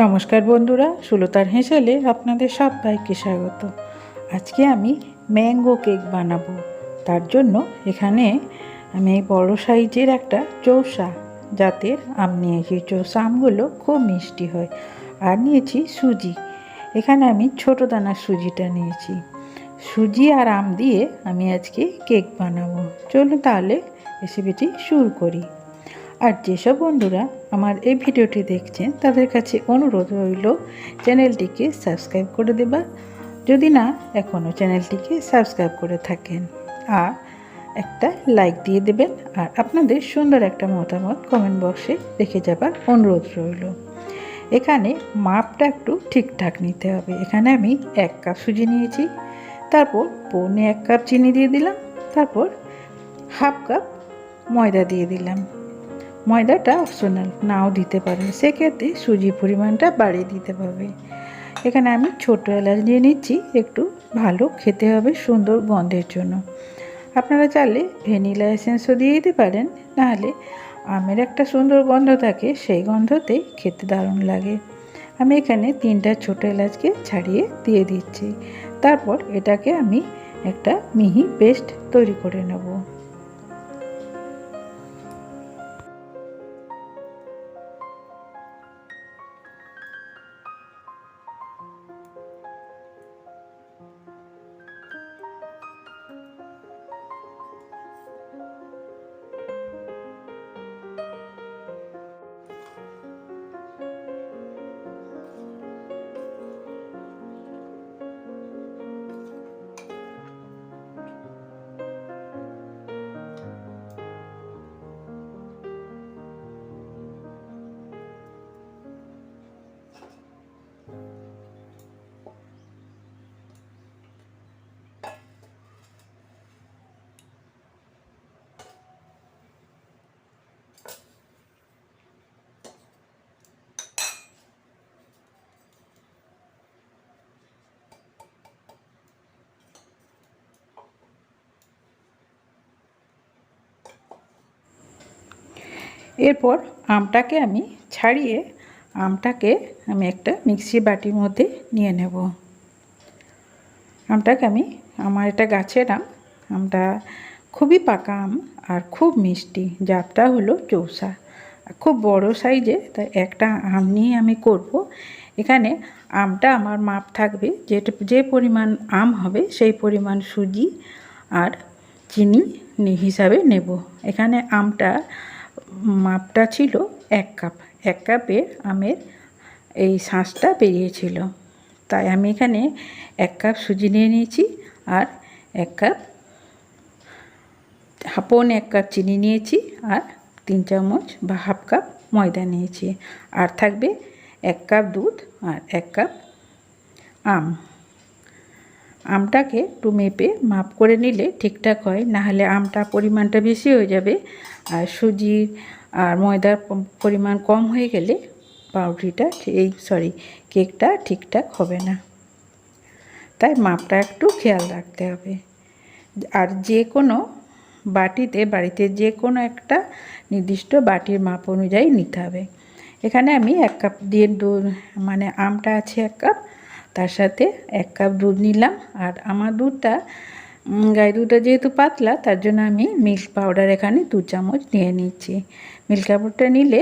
নমস্কার বন্ধুরা, সুলতার হেসেলে আপনাদের সবাইকে স্বাগত। আজকে আমি ম্যাঙ্গো কেক বানাবো। তার জন্য এখানে আমি বড় সাইজের একটা চৌসা জাতের আম নিয়েছি চৌসা আমগুলো খুব মিষ্টি হয়। আর নিয়েছি সুজি। এখানে আমি ছোট দানার সুজিটা নিয়েছি। সুজি আর আম দিয়ে আমি আজকে কেক বানাবো। চলুন তাহলে রেসিপিটি শুরু করি। আর যেসব বন্ধুরা আমার এই ভিডিওটি দেখছেন তাদের কাছে অনুরোধ রইল, চ্যানেলটিকে সাবস্ক্রাইব করে দেবা। যদি না, এখনও চ্যানেলটিকে সাবস্ক্রাইব করে থাকেন। আর একটা লাইক দিয়ে দেবেন, আর আপনাদের সুন্দর একটা মতামত কমেন্ট বক্সে রেখে যাবার অনুরোধ রইল। এখানে মাপটা একটু ঠিকঠাক নিতে হবে। এখানে আমি এক কাপ সুজি নিয়েছি, তারপর পৌনে এক কাপ চিনি দিয়ে দিলাম, তারপর হাফ কাপ ময়দা দিয়ে দিলাম। ময়দাটা অপশনাল নাও দিতে পারেন। সেক্ষেত্রে সুজি পরিমাণটা বাড়িয়ে দিতে হবে। এখানে আমি ছোট এলাচ নিয়ে নিচ্ছি, একটু ভালো খেতে হবে, সুন্দর গন্ধের জন্য। আপনারা চাইলে ভ্যানিলা এসেন্সও দিয়ে দিতে পারেন, নাহলে আমের একটা সুন্দর গন্ধ থাকে, সেই গন্ধতেই খেতে দারুণ লাগে। আমি এখানে তিনটা ছোট এলাচকে ছাড়িয়ে দিয়ে দিচ্ছি। তারপর এটাকে আমি একটা মিহি পেস্ট তৈরি করে নেব। এরপর আমটাকে আমি ছাড়িয়ে আমটাকে আমি একটা মিক্সি বাটির মধ্যে নিয়ে নেব। আমটাকে আমি, আমার এটা গাছের আম, আমটা খুবই পাকা আম আর খুব মিষ্টি, জাতটা হলো চৌসা। খুব বড় সাইজে, তাই একটা আম নিয়ে আমি করব। এখানে আমটা আমার মাপ থাকবে, যেটা, যে পরিমাণ আম হবে সেই পরিমাণ সুজি আর চিনি হিসাবে নেব। এখানে আমটা মাপটা ছিল এক কাপ। এক কাপে আমের এই শাঁসটা বেরিয়েছিল। তাই আমি এখানে এক কাপ সুজি নিয়ে নিয়েছি আর এক কাপ হাফন এক কাপ চিনি নিয়েছি আর তিন চামচ বা হাফ কাপ ময়দা নিয়েছি। আর থাকবে এক কাপ দুধ আর এক কাপ আম। আমটাকে একটু মেপে মাপ করে নিলে ঠিকঠাক হয়, নাহলে আমটা পরিমাণটা বেশি হয়ে যাবে। আর সুজির আর ময়দার পরিমাণ কম হয়ে গেলে পাউরুটিটা এই সরি, কেকটা ঠিকঠাক হবে না। তাই মাপটা একটু খেয়াল রাখতে হবে। আর যে কোনো বাটিতে, বাড়িতে যে কোনো একটা নির্দিষ্ট বাটির মাপ অনুযায়ী নিতে হবে। এখানে আমি এক কাপ দিয়ে মানে আমটা আছে এক কাপ তার সাথে এক কাপ দুধ নিলাম। আর আমার দুধটা গাই দুধটা যেহেতু পাতলা, তার জন্য আমি মিল্ক পাউডার এখানে দু চামচ নিয়ে নিচ্ছি। মিল্ক পাউডারটা নিলে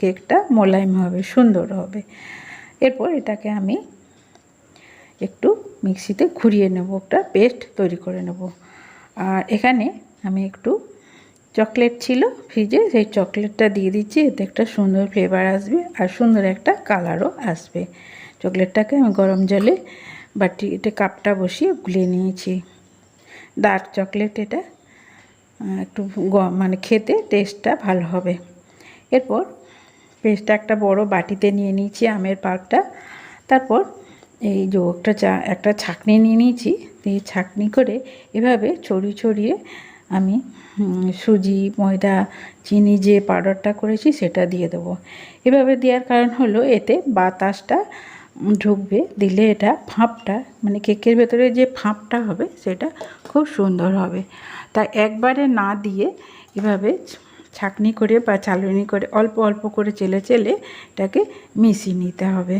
কেকটা মোলায়েম হবে, সুন্দর হবে। এরপর এটাকে আমি একটু মিক্সিতে ঘুরিয়ে নেব, একটা পেস্ট তৈরি করে নেব। আর এখানে আমি একটু চকলেট ছিল ফ্রিজে, সেই চকলেটটা দিয়ে দিচ্ছি, এতে একটা সুন্দর ফ্লেভার আসবে আর সুন্দর একটা কালারও আসবে। চকলেটটাকে আমি গরম জলে বাটিতে কাপটা বসিয়ে গুলিয়ে নিয়েছি। ডার্ক চকলেট এটা একটু মানে খেতে টেস্টটা ভালো হবে। এরপর পেস্টটা একটা বড় বাটিতে নিয়ে নিয়েছি, আমের পাকটা তারপর এই যে একটা চা, একটা ছাকনি নিয়ে নিয়েছি, দিয়ে ছাকনি করে এভাবে ছড়িয়ে ছড়িয়ে আমি সুজি, ময়দা, চিনি যে পাউডারটা করেছি সেটা দিয়ে দেবো। এভাবে দেওয়ার কারণ হলো এতে বাতাসটা ঢুকবে, দিলে এটা ফাঁপটা মানে কেকের ভেতরে যে ফাঁপটা হবে সেটা খুব সুন্দর হবে। তাই একবারে না দিয়ে এভাবে ছাকনি করে বা চালনি করে অল্প অল্প করে চেলে চেলে এটাকে মিশিয়ে নিতে হবে।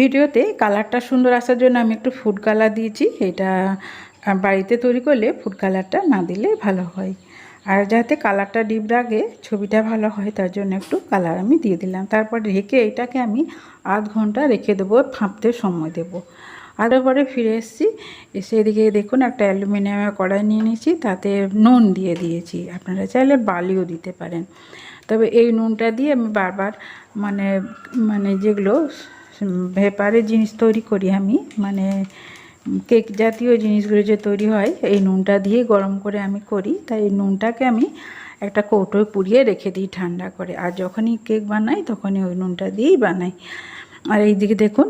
ভিডিওতে কালারটা সুন্দর আসার জন্য আমি একটু ফুড কালার দিয়েছি। এটা বাড়িতে তৈরি করলে ফুড কালারটা না দিলে ভালো হয়। আর যাতে কালারটা ডিপ রাগে ছবিটা ভালো হয়, তার জন্য একটু কালার আমি দিয়ে দিলাম। তারপর ঢেকে এটাকে আমি আধ ঘণ্টা রেখে দেবো ফাঁপতে সময় দেবো। আরও পরে ফিরে এসেছি, এসে এদিকে দেখুন একটা অ্যালুমিনিয়ামের কড়াই নিয়ে নিয়েছি, তাতে নুন দিয়ে দিয়েছি। আপনারা চাইলে বালিও দিতে পারেন। তবে এই নুনটা দিয়ে আমি বারবার মানে মানে যেগুলো ভেপারের জিনিস তৈরি করি আমি। মানে কেক জাতীয় জিনিসগুলো যে তৈরি হয়, এই নুনটা দিয়ে গরম করে আমি করি। তাই এই নুনটাকে আমি একটা কৌটোয় পুড়িয়ে রেখে দিই ঠান্ডা করে। আর যখনই কেক বানাই, তখনই ওই নুনটা দিয়েই বানাই। আর এই দিকে দেখুন,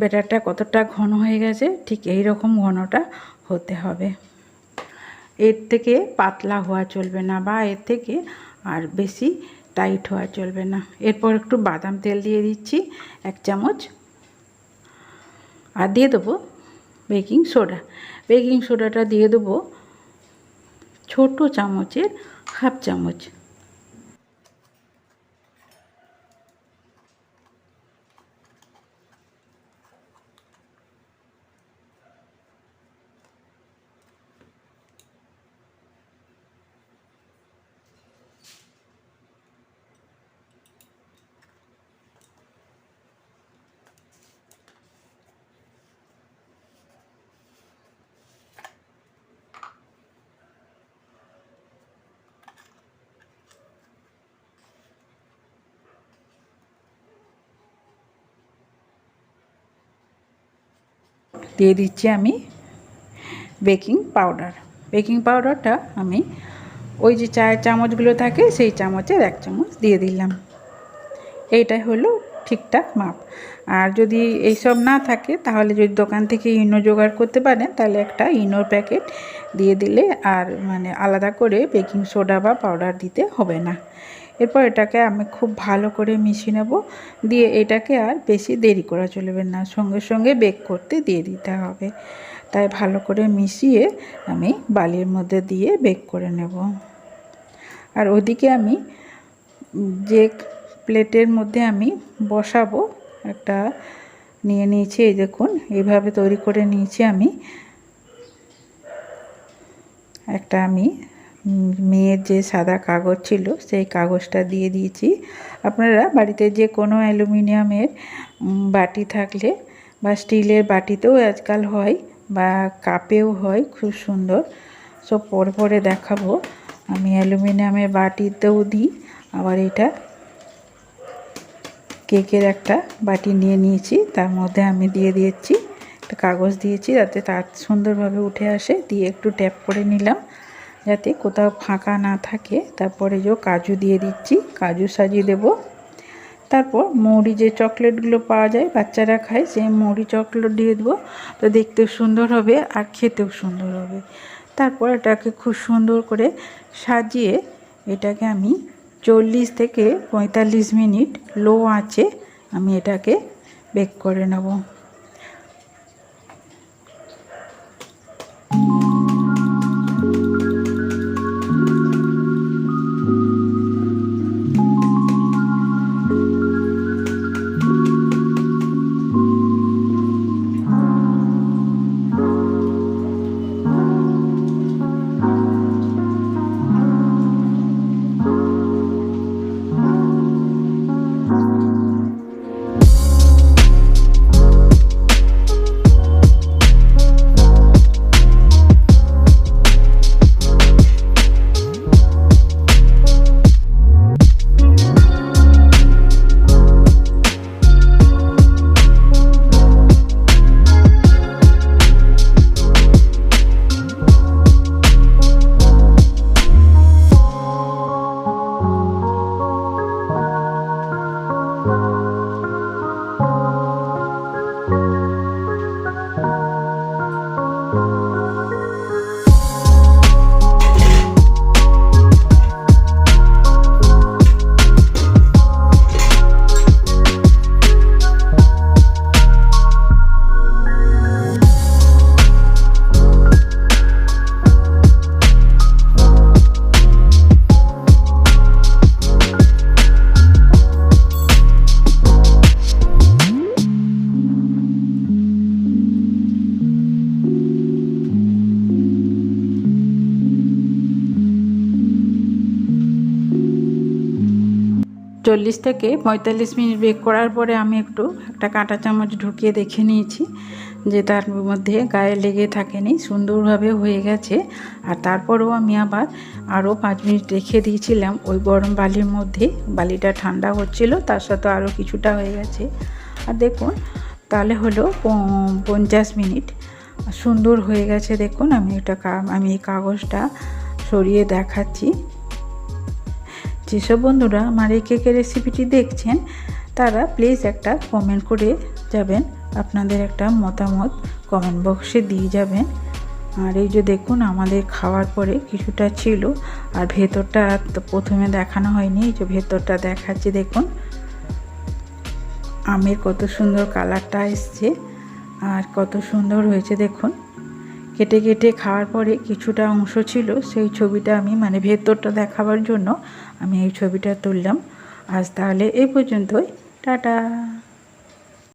ব্যাটারটা কতটা ঘন হয়ে গেছে, ঠিক এই রকম ঘনটা হতে হবে। এর থেকে পাতলা হওয়া চলবে না বা এর থেকে আর বেশি টাইট হওয়া চলবে না। এরপর একটু বাদাম তেল দিয়ে দিচ্ছি, এক চামচ। আর দিয়ে দেবো বেকিং সোডা। বেকিং সোডাটা দিয়ে দেবো ছোটো চামচের, হাফ চামচ। দিয়ে দিচ্ছি আমি বেকিং পাউডার। বেকিং পাউডারটা আমি ওই যে চায়ের চামচগুলো থাকে, সেই চামচের এক চামচ দিয়ে দিলাম। এইটাই হলো ঠিকঠাক মাপ। আর যদি এইসব না থাকে, তাহলে যদি দোকান থেকে ইনো জোগাড় করতে পারেন, তাহলে একটা ইনোর প্যাকেট দিয়ে দিলে আর মানে আলাদা করে বেকিং সোডা বা পাউডার দিতে হবে না। এরপর এটাকে আমি খুব ভালো করে মিশিয়ে নেব। দিয়ে এটাকে আর বেশি দেরি করা চলবে না, সঙ্গে সঙ্গে বেক করতে দিয়ে দিতে হবে। তাই ভালো করে মিশিয়ে আমি বালির মধ্যে দিয়ে বেক করে নেব। আর ওদিকে আমি যে প্লেটের মধ্যে আমি বসাবো, একটা নিয়ে নিয়েছি, এই দেখুন এইভাবে তৈরি করে নিয়েছি আমি। একটা আমি মেয়ের যে সাদা কাগজ ছিল, সেই কাগজটা দিয়ে দিয়েছি। আপনারা বাড়িতে যে কোনো অ্যালুমিনিয়ামের বাটি থাকলে বা স্টিলের বাটিতেও আজকাল হয় বা কাপেও হয়, খুব সুন্দর। সব পরে পরে দেখাবো। আমি অ্যালুমিনিয়ামের বাটিতেও দিই, আবার এটা কেকের একটা বাটি নিয়ে নিয়েছি, তার মধ্যে আমি দিয়ে দিয়েছি। একটা কাগজ দিয়েছি, যাতে তার সুন্দরভাবে উঠে আসে, দিয়ে একটু ট্যাপ করে নিলাম। যাতে কোথাও ফাঁকা না থাকে। তারপরে যে কাজু দিয়ে দিচ্ছি, কাজু সাজিয়ে দেব। তারপর মৌরি যে চকলেটগুলো পাওয়া যায়, বাচ্চারা খায় সেই মৌরি চকলেট দিয়ে দেবো। তো দেখতেও সুন্দর হবে আর খেতেও সুন্দর হবে। তারপর এটাকে খুব সুন্দর করে সাজিয়ে এটাকে আমি চল্লিশ থেকে পঁয়তাল্লিশ মিনিট লো আঁচে আমি এটাকে বেক করে নেব। চল্লিশ থেকে পঁয়তাল্লিশ মিনিট বেক করার পরে আমি একটু একটা কাঁটা চামচ ঢুকিয়ে দেখে নিয়েছি, যে তার মধ্যে গায়ে লেগে থাকেনি, সুন্দরভাবে হয়ে গেছে। আর তারপরেও আমি আবার আরও পাঁচ মিনিট রেখে দিয়েছিলাম, ওই গরম বালির মধ্যে। বালিটা ঠান্ডা হচ্ছিল, তার সাথে আরও কিছুটা হয়ে গেছে। আর দেখুন, তাহলে হলো পঞ্চাশ মিনিট। সুন্দর হয়ে গেছে, দেখুন, আমি এটা আমি এই কাগজটা সরিয়ে দেখাচ্ছি। যেসব বন্ধুরা আমার এই কেকের রেসিপিটি দেখছেন, তারা প্লিজ একটা কমেন্ট করে যাবেন। আপনাদের একটা মতামত কমেন্ট বক্সে দিয়ে যাবেন। আর এই যে দেখুন, আমাদের খাওয়ার পরে কিছুটা ছিল, আর ভেতরটা তো প্রথমে দেখানো হয়নি, এই যে ভেতরটা দেখাচ্ছি, দেখুন। আমের কত সুন্দর কালারটা এসছে, আর কত সুন্দর হয়েছে, দেখুন। কেটে কেটে খাওয়ার পরে কিছুটা অংশ ছিল, সেই ছবিটা আমি মানে ভেতরটা দেখাবার জন্য আমি এই ছবিটা তুললাম। আজ তাহলে এই পর্যন্তই। টাটা!